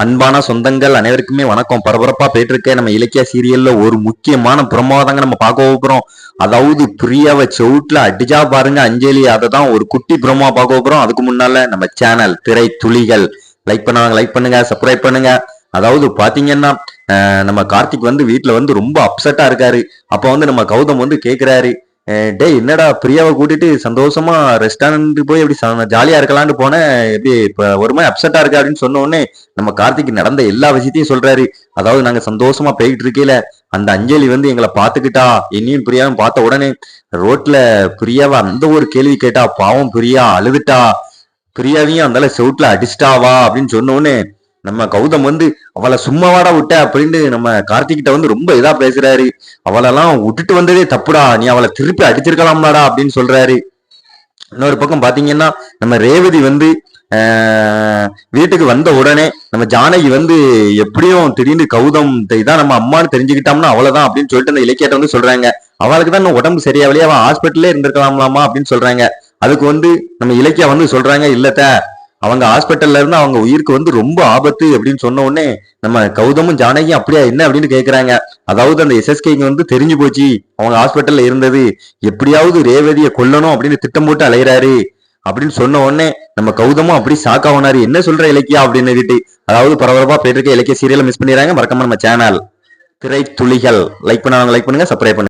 அன்பான சொந்தங்கள் அனைவருக்குமே வணக்கம். பரபரப்பா போயிட்டு இருக்க நம்ம இலக்கிய சீரியல்ல ஒரு முக்கியமான பிரமாதங்க நம்ம பார்க்க போகிறோம். அதாவது பிரியாவை செவுட்ல அடிச்சா பாருங்க அஞ்சலி. அதை தான் ஒரு குட்டி பிரமா பார்க்க போகிறோம். அதுக்கு முன்னால நம்ம சேனல் திரை துளிகள். லைக் பண்ணாங்க லைக் பண்ணுங்க சப்ஸ்கிரைப் பண்ணுங்க. அதாவது பாத்தீங்கன்னா நம்ம கார்த்திக் வந்து வீட்டுல வந்து ரொம்ப அப்செட்டா இருக்காரு. அப்ப வந்து நம்ம கௌதம் வந்து கேக்குறாரு டேய் என்னடா பிரியாவை கூட்டிட்டு சந்தோஷமா ரெஸ்டாரண்ட் போய் எப்படி ஜாலியா இருக்கலாம்னு போனேன் எப்படி இப்ப ஒரு மாதிரி அப்செட்டா இருக்கு அப்படின்னு சொன்ன உடனே நம்ம கார்த்திக் நடந்த எல்லா விஷயத்தையும் சொல்றாரு. அதாவது நாங்க சந்தோஷமா போய்கிட்டு இருக்கையில அந்த அஞ்சலி வந்து எங்களை பாத்துக்கிட்டா என்னையும் பிரியாவும் பார்த்த உடனே ரோட்ல பிரியாவை அந்த ஒரு கேள்வி கேட்டா பாவம் பிரியா அழுதுட்டா பிரியாவையும் அந்தால செவுட்ல அடிச்சிட்டாவா அப்படின்னு சொன்ன உடனே நம்ம கௌதம் வந்து அவளை சும்மாவாடா விட்ட அப்படின்னு நம்ம கார்த்திகிட்ட வந்து ரொம்ப இதா பேசுறாரு. அவளெல்லாம் விட்டுட்டு வந்ததே தப்புடா. நீ அவளை திருப்பி அடிச்சிருக்கலாம்லாடா அப்படின்னு சொல்றாரு. இன்னொரு பக்கம் பாத்தீங்கன்னா நம்ம ரேவதி வந்து வீட்டுக்கு வந்த உடனே நம்ம ஜானகி வந்து எப்படியும் திடீர்னு கௌதம் இதான் நம்ம அம்மான்னு தெரிஞ்சுக்கிட்டோம்னா அவ்வளவுதான் அப்படின்னு சொல்லிட்டு அந்த இலக்கியத்தை வந்து சொல்றாங்க. அவளுக்கு தான் இன்னும் உடம்பு சரியாவலையே அவன் ஹாஸ்பிட்டல்லே இருந்திருக்கலாமாமா அப்படின்னு சொல்றாங்க. அதுக்கு வந்து நம்ம இலக்கியா வந்து சொல்றாங்க இல்லத்த அவங்க ஹாஸ்பிட்டல்ல இருந்து அவங்க உயிருக்கு வந்து ரொம்ப ஆபத்து அப்படின்னு சொன்ன உடனே நம்ம கௌதமும் ஜானகியும் அப்படியா என்ன அப்படின்னு கேக்குறாங்க. அதாவது அந்த எஸ்எஸ்கேக்கு வந்து தெரிஞ்சு போச்சு அவங்க ஹாஸ்பிட்டல்ல இருந்தது. எப்படியாவது ரேவதியை கொல்லணும் அப்படின்னு திட்டம் போட்டு அலையிறாரு. அப்படின்னு சொன்ன உடனே நம்ம கௌதமும் அப்படி சாக்காவனாரு என்ன சொல்ற இலக்கியா அப்படின்னு அதாவது பரபரப்பா போயிட்டு இருக்க இலக்கிய சீரியலை மிஸ் பண்ணிடுறாங்க. மறக்காம நம்ம சேனல் திரை துளிகள். லைக் பண்ணாங்க லைக் பண்ணுங்க சப்ஸ்கிரைப் பண்ணுங்க.